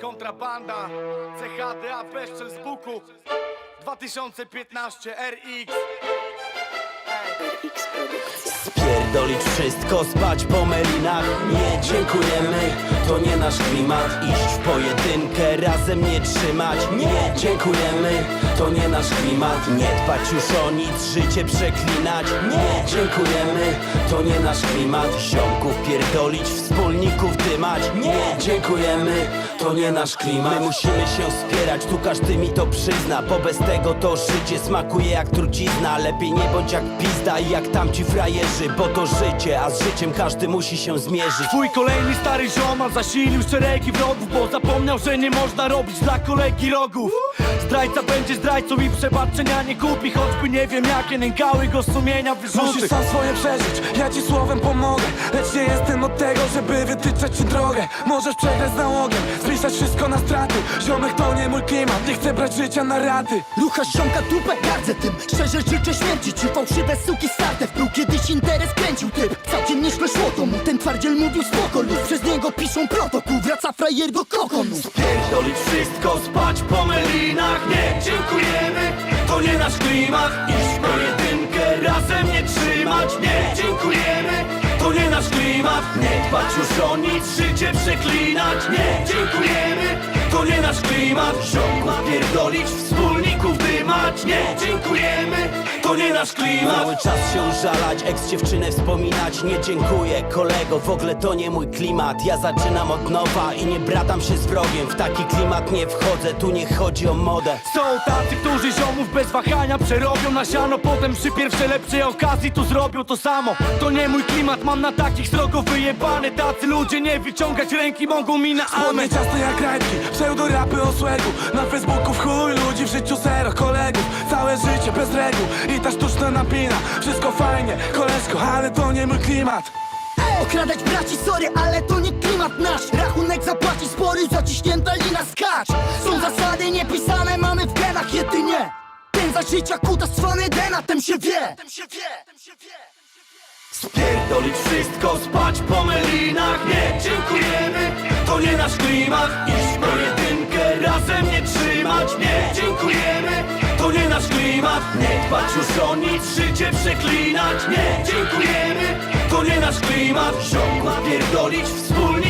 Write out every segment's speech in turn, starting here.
Kontrabanda, CHDA, Beszczel z Buku. 2015 RX. Spierdolić wszystko, spać po melinach. Nie dziękujemy, to nie nasz klimat. Iść w pojedynkę, razem nie trzymać. Nie dziękujemy, to nie nasz klimat. Nie dbać już o nic, życie przeklinać. Nie dziękujemy, to nie nasz klimat. Ziomków pierdolić, wspólników dymać. Nie dziękujemy, to nie nasz klimat. My musimy się wspierać, tu każdy mi to przyzna Bo bez tego to życie smakuje jak trucizna. Lepiej nie bądź jak pizda i jak tamci frajerzy Bo to życie, a z życiem każdy musi się zmierzyć. Twój kolejny stary ziomal zasilił szeregi wrogów Bo zapomniał, że nie można robić dla kolegi rogów. Zdrajca będzie zdrajcą i przebaczenia nie kupi Choćby nie wiem jakie nękały go sumienia wyrzuty. Musisz sam swoje przeżyć, ja ci słowem pomogę Lecz nie jestem od tego, żeby wytyczać ci drogę. Możesz przegrać z nałogiem, spisać wszystko na straty. Ziomek to nie mój klimat, nie chcę brać życia na raty. Ruchasz ziomka dupę, gardzę tym. Szczerze życzę śmierci ci fałszywe suki starte Wprół kiedyś interes kręcił typ. Całkiem nieźle szło to mu. Ten twardziel mówił spoko lub Przez niego piszą protokół. Wraca frajer do kokonu. Pierdolić wszystko, spać po melinach. Nie dziękujemy, to nie nasz klimat. Iść pojedynkę, razem nie trzymać. Nie dziękujemy, Nie dbać już o nic, życie przeklinać Nie. Dziękujemy, to nie nasz klimat. Ziomków pierdolić, wspólników dymać Nie dziękujemy, to nie nasz klimat. Cały czas się żalać, ex dziewczynę wspominać Nie dziękuję. Kolego, w ogóle to nie mój klimat. Ja zaczynam od nowa i nie bratam się z wrogiem. W taki klimat nie wchodzę, tu nie chodzi o modę. Są tacy, którzy ziomów bez wahania przerobią na siano. Potem przy pierwszej lepszej okazji tu zrobią to samo. To nie mój klimat, mam na takich srogo wyjebane Tacy ludzie nie wyciągać ręki mogą mi na amen. ciasto jak rajki, pseudorapy o słegu Na Facebooku w chuj ludzi, w życiu zero kolegów. Całe życie bez reguł i ta sztuczna napina. Wszystko fajnie, koleżko, ale to nie mój klimat. Okradać braci, sorry, ale to nie klimat nasz. Rachunek zapłaci spory, zaciśnięta lina skacz. Są zasady niepisane, mamy w genach jedynie. Ten za życia kuta swany dena, tem się wie Tem się wie, tem się wie. Spierdolić wszystko, spać po melinach. Nie dziękujemy, to nie nasz klimat. Iść w pojedynkę, razem nie trzymać. Nie dziękujemy, to nie nasz klimat. Nie dbać już o nic, życie przeklinać. Nie dziękujemy, to nie nasz klimat. Ziomków pierdolić, wspólników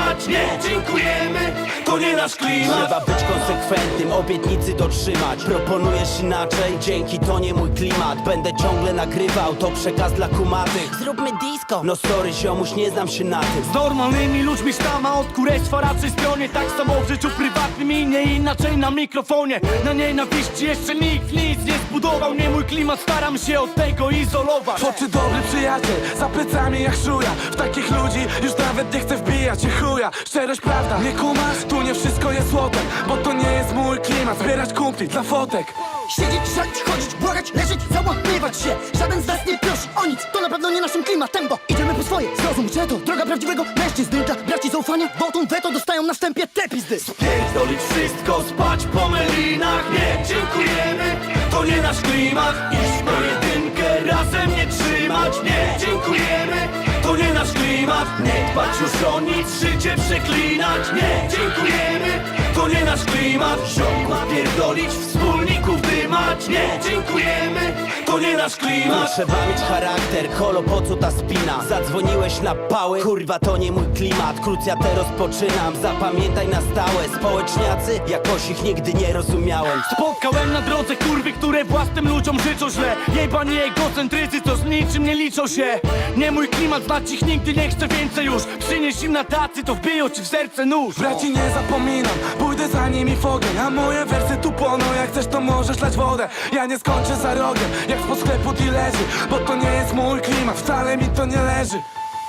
dymać Nie dziękujemy, to nie nasz klimat. Trzeba być konsekwentnym, obietnicy dotrzymać. Proponujesz inaczej, dzięki to nie mój klimat. Będę ciągle nagrywał, to przekaz dla kumatych Zróbmy disco. No sorry ziomuś, nie znam się na tym. Z normalnymi ludźmi sztama od kurestwa raczej stronie Tak samo w życiu prywatnym i nie inaczej na mikrofonie. Na nienawiści jeszcze nikt nic nie zbudował. Nie mój klimat, staram się od tego izolować. Oczy dobry przyjaciel, za plecami jak szuja. W takich ludzi już nawet nie chcę wbijać się chuja Szczerość prawda, nie kumasz? Tu nie wszystko jest złotem Bo to nie jest mój klimat, zbierać kumpli dla fotek. Siedzieć, szalić, chodzić, błagać, leżeć, załapywać się. Żaden z nas nie prosi o nic, to na pewno nie naszym klimatem Bo idziemy po swoje, zrozum, że to droga prawdziwego mężczyzny Dla braci zaufania, wotum, weto dostają na wstępie te pizdy. Pierdolić wszystko, spać po melinach. Nie dziękujemy, to nie nasz klimat. Iść pojedynkę, razem nie trzymać. Nie dziękujemy, to nie nasz klimat. Nie dbać już o nic, życie przeklinać Nie. Dziękujemy, to nie nasz klimat. Ziomków pierdolić, wspólników dymać. Nie dziękujemy, to nie nasz klimat. Trzeba mieć charakter, kolo po co ta spina? Zadzwoniłeś na pały, kurwa to nie mój klimat. Krucjatę rozpoczynam, zapamiętaj na stałe. Społeczniacy, jakoś ich nigdy nie rozumiałem. Spotkałem na drodze kurwy, które własnym ludziom życzą źle. Jebani egocentrycy, co z niczym nie liczą się. Nie mój klimat, znać ich nigdy nie chcę. Więcej już Przynieś im na tacy, to wbiją ci w serce nóż. Braci nie zapominam, pójdę za nimi w ogień A moje wersy tu płoną, jak chcesz to możesz lać wodę. Ja nie skończę za rogiem, jak spod sklepu dealerzy Bo to nie jest mój klimat, wcale mi to nie leży.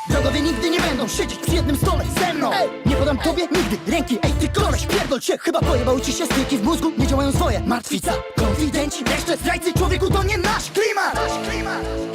Wrogowie nigdy nie będą siedzieć przy jednym stole ze mną. Ej, nie podam tobie nigdy ręki Ej, ty koleś, pierdol się. Chyba pojebały ci się styki w mózgu Nie działają swoje. Martwica, konfidenci Jeszcze zdrajcy człowieku to nie nasz klimat Nasz klimat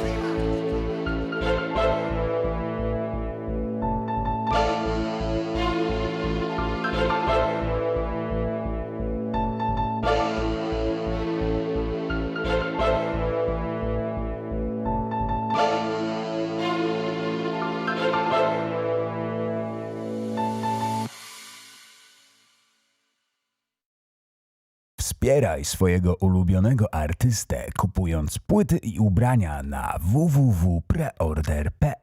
Wspieraj swojego ulubionego artystę kupując płyty i ubrania na www.preorder.pl